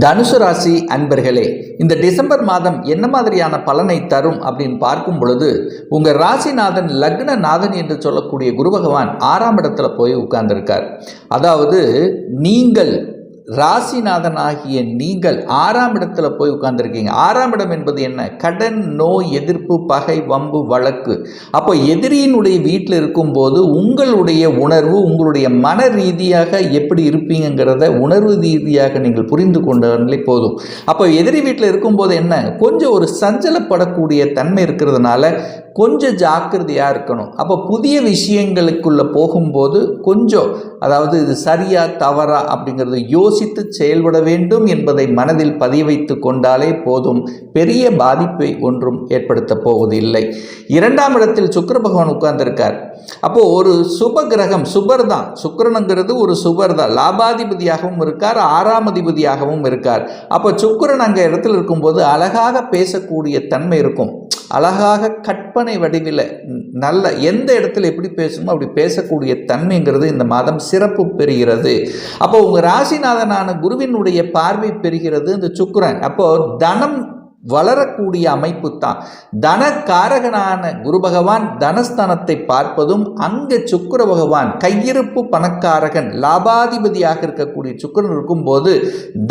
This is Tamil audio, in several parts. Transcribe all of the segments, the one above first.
தனுசு ராசி அன்பர்களே இந்த டிசம்பர் மாதம் என்ன மாதிரியான பலனை தரும் அப்படின்னு பார்க்கும் பொழுது உங்கள் ராசிநாதன் லக்னநாதன் என்று சொல்லக்கூடிய குரு பகவான் ஆறாம் இடத்துல போய் உட்கார்ந்திருக்கார். அதாவது நீங்கள் ராசிநாதனாகிய நீங்கள் ஆறாம் இடத்துல போய் உட்கார்ந்துருக்கீங்க. ஆறாம் இடம் என்பது என்ன? கடன் நோய் எதிர்ப்பு பகை வம்பு வழக்கு. அப்போ எதிரியினுடைய வீட்டில் இருக்கும்போது உங்களுடைய உணர்வு உங்களுடைய மன ரீதியாக எப்படி இருப்பீங்கிறத உணர்வு ரீதியாக நீங்கள் புரிந்து கொண்டாலே போதும். அப்போ எதிரி வீட்டில் இருக்கும்போது என்ன? கொஞ்சம் ஒரு சஞ்சலப்படக்கூடிய தன்மை இருக்கிறதுனால கொஞ்சம் ஜாக்கிரதையாக இருக்கணும். அப்போ புதிய விஷயங்களுக்குள்ளே போகும்போது கொஞ்சம் அதாவது இது சரியா தவறா அப்படிங்கிறத யோசித்து செயல்பட வேண்டும் என்பதை மனதில் பதிவைத்து கொண்டாலே போதும். பெரிய பாதிப்பை ஒன்றும் ஏற்படுத்த போவதில்லை. இரண்டாம் இடத்தில் சுக்கர பகவான் உட்கார்ந்திருக்கார். அப்போ ஒரு சுப கிரகம் சுபர் தான். சுக்கிரனுங்கிறது ஒரு சுபர் தான். லாபாதிபதியாகவும் இருக்கார் ஆறாம் அதிபதியாகவும் இருக்கார். அப்போ சுக்கிரன் அங்கே இடத்துல இருக்கும்போது அழகாக பேசக்கூடிய தன்மை இருக்கும். அழகாக கற்பனை வடிவில் நல்ல எந்த இடத்துல எப்படி பேசணுமோ அப்படி பேசக்கூடிய தன்மைங்கிறது இந்த மாதம் சிறப்பு பெறுகிறது. அப்போ உங்கள் ராசிநாதனான குருவினுடைய பார்வை பெறுகிறது இந்த சுக்கரன். அப்போ தனம் வளரக்கூடிய அமைப்பு தான் தனக்காரகனான குரு பகவான் தனஸ்தானத்தை பார்ப்பதும் அங்கே சுக்கர பகவான் கையிருப்பு பணக்காரகன் லாபாதிபதியாக இருக்கக்கூடிய சுக்கரன் இருக்கும்போது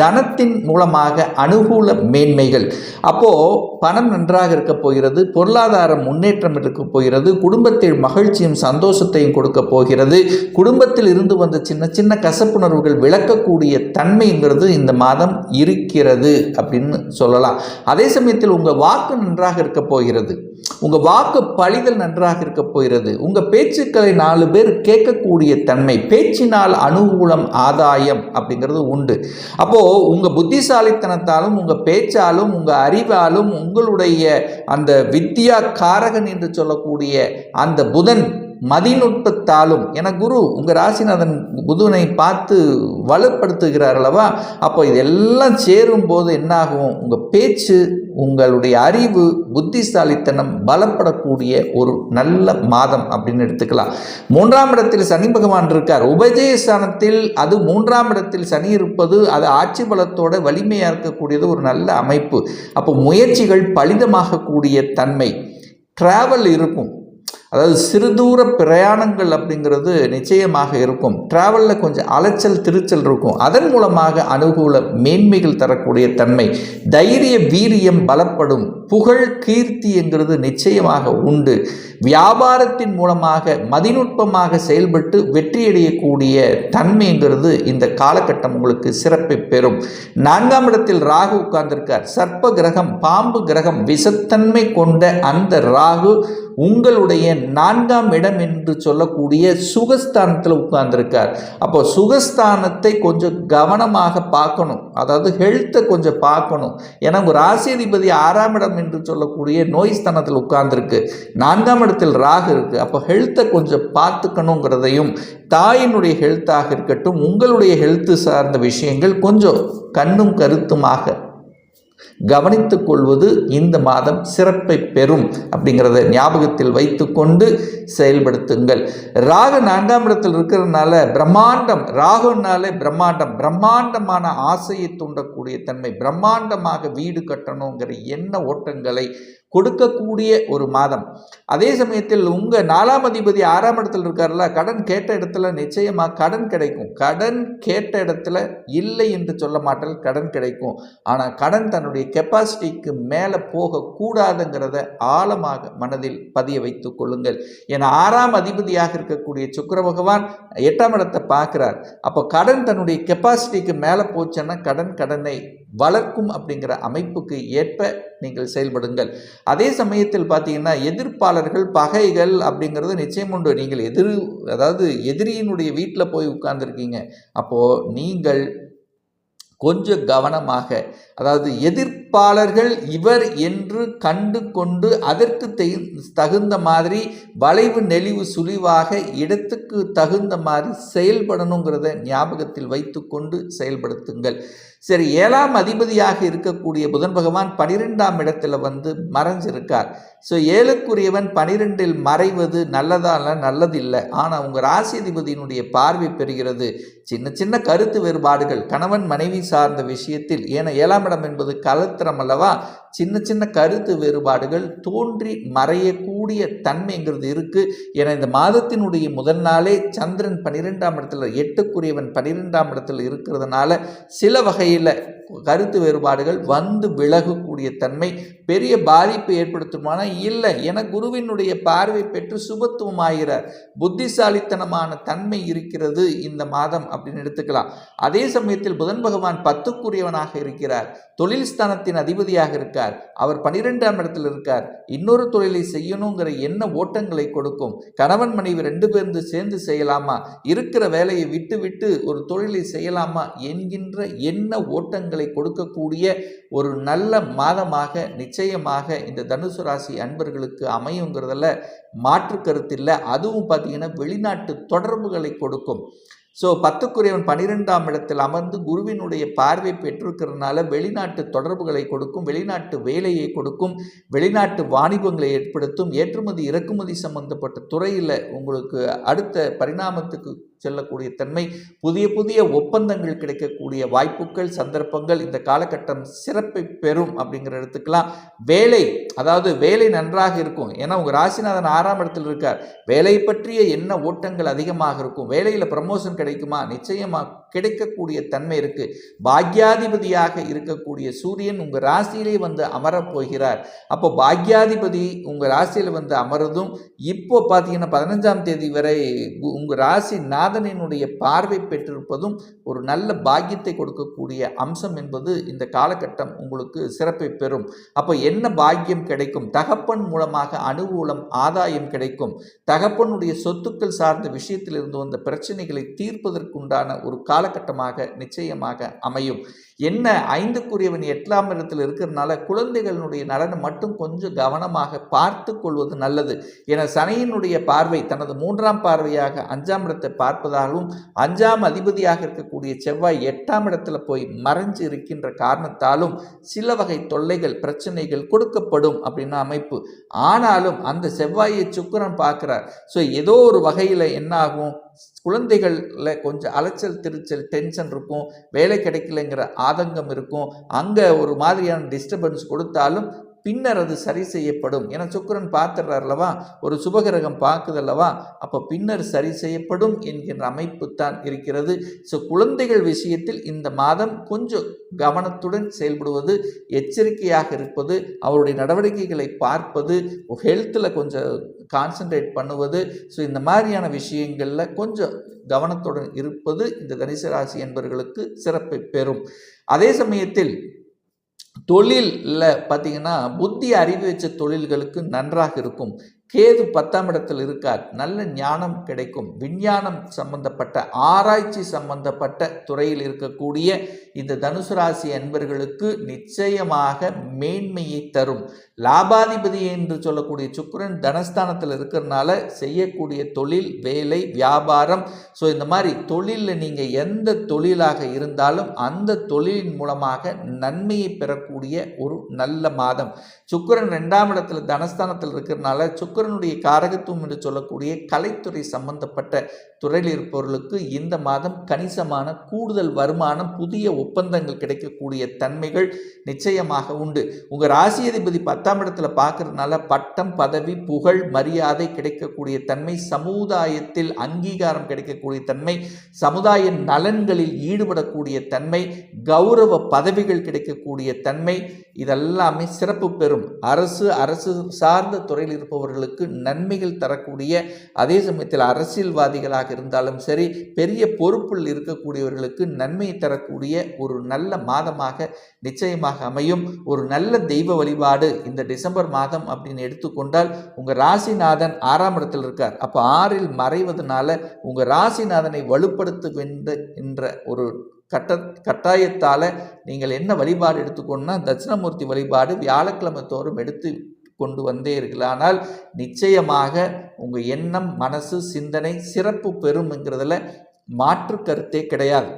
தனத்தின் மூலமாக அனுகூல மேன்மைகள். அப்போ பணம் நன்றாக இருக்க போகிறது பொருளாதார முன்னேற்றம் இருக்க போகிறது குடும்பத்தில் மகிழ்ச்சியும் சந்தோஷத்தையும் கொடுக்க போகிறது. குடும்பத்தில் இருந்து வந்த சின்ன சின்ன கசப்புணர்வுகள் விளக்கக்கூடிய தன்மைங்கிறது இந்த மாதம் இருக்கிறது அப்படின்னு சொல்லலாம். அதே அதே சமயத்தில் உங்கள் வாக்கு நன்றாக இருக்க போகிறது. உங்கள் வாக்கு பழிதல் நன்றாக இருக்க போகிறது. உங்கள் பேச்சுக்களை நாலு பேர் கேட்கக்கூடிய தன்மை பேச்சினால் அனுகூலம் ஆதாயம் அப்படிங்கிறது உண்டு. அப்போது உங்கள் புத்திசாலித்தனத்தாலும் உங்கள் பேச்சாலும் உங்கள் அறிவாலும் உங்களுடைய அந்த வித்யா காரகன் என்று சொல்லக்கூடிய அந்த புதன் மதிநுட்பத்தாலும் என குரு உங்கள் ராசிநாதன் புதனை பார்த்து வலுப்படுத்துகிறார் அல்லவா? அப்போ இதெல்லாம் சேரும்போது என்னாகும்? உங்கள் பேச்சு உங்களுடைய அறிவு புத்திசாலித்தனம் பலப்படக்கூடிய ஒரு நல்ல மாதம் அப்படின்னு எடுத்துக்கலாம். மூன்றாம் இடத்தில் சனி பகவான் இருக்கார். உபஜயஸ்தானத்தில் அது மூன்றாம் இடத்தில் சனி இருப்பது அது ஆட்சி பலத்தோட வலிமையாக இருக்கக்கூடியது ஒரு நல்ல அமைப்பு. அப்போ முயற்சிகள் பலிதமாகக்கூடிய தன்மை. ட்ராவல் இருக்கும். அதாவது சிறு தூர பிரயாணங்கள் அப்படிங்கிறது நிச்சயமாக இருக்கும். ட்ராவலில் கொஞ்சம் அலைச்சல் திருச்சல் இருக்கும். அதன் மூலமாக அனுகூல மேன்மைகள் தரக்கூடிய தன்மை தைரிய வீரியம் பலப்படும் புகழ் கீர்த்தி என்கிறது நிச்சயமாக உண்டு. வியாபாரத்தின் மூலமாக மதிநுட்பமாக செயல்பட்டு வெற்றியடையக்கூடிய தன்மைங்கிறது இந்த காலகட்டம் உங்களுக்கு சிறப்பை பெறும். நான்காம் இடத்தில் ராகு உட்கார்ந்திருக்கார். சர்ப்ப கிரகம் பாம்பு கிரகம் விஷத்தன்மை கொண்ட அந்த ராகு உங்களுடைய நான்காம் இடம் என்று சொல்லக்கூடிய சுகஸ்தானத்தில் உட்கார்ந்துருக்கார். அப்போ சுகஸ்தானத்தை கொஞ்சம் கவனமாக பார்க்கணும். அதாவது ஹெல்த்தை கொஞ்சம் பார்க்கணும். ஏன்னா ஒரு ராசியதிபதி ஆறாம் இடம் என்று சொல்லக்கூடிய நோய் ஸ்தானத்தில் உட்கார்ந்துருக்கு. நான்காம் இடத்தில் ராகு இருக்குது அப்போ ஹெல்த்தை கொஞ்சம் பார்த்துக்கணுங்கிறதையும் தாயினுடைய ஹெல்த்தாக இருக்கட்டும் உங்களுடைய ஹெல்த்து சார்ந்த விஷயங்கள் கொஞ்சம் கண்ணும் கருத்துமாக கவனித்துக் கொள்வது இந்த மாதம் சிறப்பை பெறும் அப்படிங்கிறத ஞாபகத்தில் வைத்துக்கொண்டு செயல்படுத்துங்கள். ராகு நான்காம் இடத்தில் இருக்கிறதுனால பிரம்மாண்டம் ராகுனாலே பிரம்மாண்டம் பிரம்மாண்டமான ஆசையை தூண்டக்கூடிய தன்மை பிரம்மாண்டமாக வீடு கட்டணுங்கிற எண்ண ஓட்டங்களை கொடுக்கக்கூடிய ஒரு மாதம். அதே சமயத்தில் உங்கள் நாலாம் அதிபதி ஆறாம் இடத்துல இருக்கார்ல கடன் கேட்ட இடத்துல நிச்சயமாக கடன் கிடைக்கும். கடன் கேட்ட இடத்துல இல்லை என்று சொல்ல மாட்டால் கடன் கிடைக்கும். ஆனால் கடன் தன்னுடைய கெப்பாசிட்டிக்கு மேலே போகக்கூடாதுங்கிறத ஆழமாக மனதில் பதிய வைத்து கொள்ளுங்கள். ஏன்னா ஆறாம் அதிபதியாக இருக்கக்கூடிய சுக்கர பகவான் எட்டாம் இடத்தை பார்க்குறார். அப்போ கடன் தன்னுடைய கெப்பாசிட்டிக்கு மேலே போச்சுன்னா கடன் கடனை வளர்க்கும் அப்படிங்கிற அமைப்புக்கு ஏற்ப நீங்கள் செயல்படுங்கள். அதே சமயத்தில் பார்த்தீங்கன்னா எதிர்ப்பாளர்கள் பகைகள் அப்படிங்கிறது நிச்சயம் உண்டு. நீங்கள் எதிர் அதாவது எதிரியினுடைய வீட்டில் போய் உட்கார்ந்துருக்கீங்க. அப்போது நீங்கள் கொஞ்சம் கவனமாக அதாவது எதிர்ப்பாளர்கள் இவர் என்று கண்டு கொண்டு அதற்கு தகுந்த மாதிரி வளைவு நெளிவு சுழிவாக இடத்துக்கு தகுந்த மாதிரி செயல்படணுங்கிறத ஞாபகத்தில் வைத்துக்கொண்டு செயல்படுத்துங்கள். சரி ஏழாம் அதிபதியாக இருக்கக்கூடிய புதன் பகவான் பனிரெண்டாம் இடத்துல வந்து மறைஞ்சிருக்கார். ஸோ ஏழுக்குரியவன் பனிரெண்டில் மறைவது நல்லதால நல்லதில்லை. ஆனால் உங்கள் ராசிதிபதியினுடைய பார்வை பெறுகிறது. சின்ன சின்ன கருத்து வேறுபாடுகள். கணவன் மனைவி சார்ந்த விஷயத்தில் ஏன்னா ஏழாம் இடம் என்பது கலத்திரம் அல்லவா? சின்ன சின்ன கருத்து வேறுபாடுகள் தோன்றி மறையக்கூடிய தன்மைங்கிறது இருக்கு. என இந்த மாதத்தினுடைய முதல் நாளே சந்திரன் பன்னிரெண்டாம் இடத்துல எட்டுக்குரியவன் பன்னிரெண்டாம் இடத்துல இருக்கிறதுனால சில வகையில் கருத்து வேறுபாடுகள் வந்து விலகக்கூடிய தன்மை பெரிய பாதிப்பு ஏற்படுத்துமானா இல்லை. என குருவினுடைய பார்வை பெற்று சுபத்துவமாகிறார் புத்திசாலித்தனமான தன்மை இருக்கிறது இந்த மாதம் அப்படின்னு எடுத்துக்கலாம். அதே சமயத்தில் புதன் பகவான் பத்துக்குரியவனாக இருக்கிறார். தொழில் ஸ்தானத்தின் அதிபதியாக இருக்கார். அவர் பனிரெண்டாம் இடத்தில் இருக்கார். இன்னொரு தொழிலை செய்யணுங்கிற என்ன ஓட்டங்களை கொடுக்கும். கணவன் மனைவி ரெண்டு பேருந்து சேர்ந்து செய்யலாமா? இருக்கிற வேலையை விட்டு விட்டு ஒரு தொழிலை செய்யலாமா? என்கின்ற என்ன ஓட்டங்களை கொடுக்கக்கூடிய ஒரு நல்ல மாதமாக நிச்சயமாக இந்த தனுசு ராசி அன்பர்களுக்கு அமையுங்கிறதுல மாற்று கருத்தில்லை அதுவும் பார்த்தீங்கன்னா வெளிநாட்டு தொடர்புகளை கொடுக்கும். ஸோ பத்துக்குரியவன் பன்னிரெண்டாம் இடத்தில் அமர்ந்து குருவினுடைய பார்வை பெற்றிருக்கிறதுனால வெளிநாட்டு தொடர்புகளை கொடுக்கும் வெளிநாட்டு வேலையை கொடுக்கும் வெளிநாட்டு வாணிபங்களை ஏற்படுத்தும் ஏற்றுமதி இறக்குமதி சம்பந்தப்பட்ட துறையில் உங்களுக்கு அடுத்த பரிணாமத்துக்கு செல்லக்கூடிய தன்மை புதிய புதிய ஒப்பந்தங்கள் கிடைக்கக்கூடிய வாய்ப்புகள் சந்தர்ப்பங்கள் இந்த காலகட்டம் சிறப்பை பெறும் அப்படிங்கிற எடுத்துக்கலாம். வேலை அதாவது வேலை நன்றாக இருக்கும். ஏன்னா உங்கள் ராசிநாதன் ஆறாம் இடத்தில் இருக்கார். வேலை பற்றிய என்ன ஓட்டங்கள் அதிகமாக இருக்கும்? வேலையில் ப்ரமோஷன் கிடைக்குமா? நிச்சயமாக கிடைக்கக்கூடிய தன்மை இருக்கு. பாக்யாதிபதியாக இருக்கக்கூடிய சூரியன் உங்கள் ராசியிலே வந்து அமரப் போகிறார். அப்போ பாக்யாதிபதி உங்கள் ராசியில் வந்து அமர்றதும் இப்போ பார்த்தீங்கன்னா பதினஞ்சாம் தேதி வரை உ- உங்க ராசி நாதனினுடைய பார்வை பெற்றிருப்பதும் ஒரு நல்ல பாக்கியத்தை கொடுக்கக்கூடிய அம்சம் என்பது இந்த காலகட்டம் உங்களுக்கு சிறப்பை பெறும். அப்போ என்ன பாக்கியம் கிடைக்கும்? தகப்பன் மூலமாக அனுகூலம் ஆதாயம் கிடைக்கும். தகப்பனுடைய சொத்துக்கள் சார்ந்த விஷயத்திலிருந்து வந்த பிரச்சனைகளை தீர்ப்பதற்குண்டான ஒரு காலகட்டமாக நிச்சயமாக அமையும். என்ன ஐந்துக்குரியவன் எட்டாம் இடத்தில் இருக்கிறதுனால குழந்தைகளுடைய நலனை மட்டும் கொஞ்சம் கவனமாக பார்த்து கொள்வது நல்லது. என சனியினுடைய பார்வை தனது மூன்றாம் பார்வையாக அஞ்சாம் இடத்தை பார்ப்பதாகவும் அஞ்சாம் அதிபதியாக இருக்கக்கூடிய செவ்வாய் எட்டாம் இடத்துல போய் மறைஞ்சு இருக்கின்ற காரணத்தாலும் சில வகை தொல்லைகள் பிரச்சனைகள் கொடுக்கப்படும் அப்படின்னு அமைப்பு. ஆனாலும் அந்த செவ்வாயை சுக்கரன் பார்க்கிறார். ஸோ ஏதோ ஒரு வகையில் என்ன ஆகும் குழந்தைகளில் கொஞ்சம் அலைச்சல் திருச்சல் டென்ஷன் இருக்கும். வேலை கிடைக்கலைங்கிற ஆதங்கம் இருக்கும். அங்கே ஒரு மாதிரியான டிஸ்டர்பன்ஸ் கொடுத்தாலும் பின்னர் அது சரி செய்யப்படும். ஏன்னா சுக்கிரன் பார்த்துடுறார் அல்லவா ஒரு சுபகிரகம் பார்க்குதல்லவா? அப்போ பின்னர் சரி செய்யப்படும் என்கின்ற அமைப்பு தான் இருக்கிறது. ஸோ குழந்தைகள் விஷயத்தில் இந்த மாதம் கொஞ்சம் கவனத்துடன் செயல்படுவது எச்சரிக்கையாக இருப்பது அவருடைய நடவடிக்கைகளை பார்ப்பது ஹெல்த்தில் கொஞ்சம் கான்சென்ட்ரேட் பண்ணுவது ஸோ இந்த மாதிரியான விஷயங்களில் கொஞ்சம் கவனத்துடன் இருப்பது இந்த தனுசு ராசி என்பவர்களுக்கு சிறப்பை பெறும். அதே சமயத்தில் தொழிலில் பார்த்தீங்கன்னா புத்தி அறிவு வச்ச தொழில்களுக்கு நன்றாக இருக்கும். கேது பத்தாம் இடத்தில் இருக்கார். நல்ல ஞானம் கிடைக்கும். விஞ்ஞானம் சம்பந்தப்பட்ட ஆராய்ச்சி சம்பந்தப்பட்ட துறையில் இருக்கக்கூடிய இந்த தனுசு ராசி அன்பர்களுக்கு நிச்சயமாக மேன்மையை தரும். லாபாதிபதி என்று சொல்லக்கூடிய சுக்கிரன் தனஸ்தானத்தில் இருக்கிறதுனால செய்யக்கூடிய தொழில் வேலை வியாபாரம். ஸோ இந்த மாதிரி தொழிலில் நீங்கள் எந்த தொழிலாக இருந்தாலும் அந்த தொழிலின் மூலமாக நன்மையை பெறக்கூடிய ஒரு நல்ல மாதம். சுக்கிரன் ரெண்டாம் இடத்துல தனஸ்தானத்தில் இருக்கிறதுனால சுக்கரனுடைய காரகத்துவம் என்று சொல்லக்கூடிய கலைத்துறை சம்பந்தப்பட்ட துறையில் இருப்பவர்களுக்கு இந்த மாதம் கணிசமான கூடுதல் வருமானம் புதிய ஒப்பந்தங்கள் கிடைக்கக்கூடிய தன்மைகள் நிச்சயமாக உண்டு. உங்கள் ராசி அதிபதி பத்தாம் இடத்துல பார்க்கறதுனால பட்டம் பதவி புகழ் மரியாதை கிடைக்கக்கூடிய தன்மை சமுதாயத்தில் அங்கீகாரம் கிடைக்கக்கூடிய தன்மை சமுதாய நலன்களில் ஈடுபடக்கூடிய தன்மை கௌரவ பதவிகள் கிடைக்கக்கூடிய தன்மை இதெல்லாமே சிறப்பு பெறும். அரசு அரசு சார்ந்த துறையில் இருப்பவர்களுக்கு நன்மைகள் தரக்கூடிய அதே சமயத்தில் அரசியல்வாதிகளாக இருந்தாலும் சரி பெரிய பொறுப்பில் இருக்கக்கூடியவர்களுக்கு நன்மை தரக்கூடிய ஒரு நல்ல மாதமாக நிச்சயமாக அமையும். ஒரு நல்ல தெய்வ வழிபாடு இந்த டிசம்பர் மாதம் அப்படின்னு எடுத்துக்கொண்டால் உங்கள் ராசிநாதன் ஆறாம் இடத்தில் இருக்கார். அப்போ ஆறில் மறைவதனால உங்கள் ராசிநாதனை வலுப்படுத்த வேண்டும் என்ற ஒரு கட்ட கட்டாயத்தால் நீங்கள் என்ன வழிபாடு எடுத்துக்கணும்னா தட்சிணமூர்த்தி வழிபாடு வியாழக்கிழமை தோறும் எடுத்து கொண்டு வந்தே இருக்கலானால் நிச்சயமாக உங்கள் எண்ணம் மனசு சிந்தனை சிறப்பு பெறும்ங்கிறதுல மாற்று கருத்தே கிடையாது.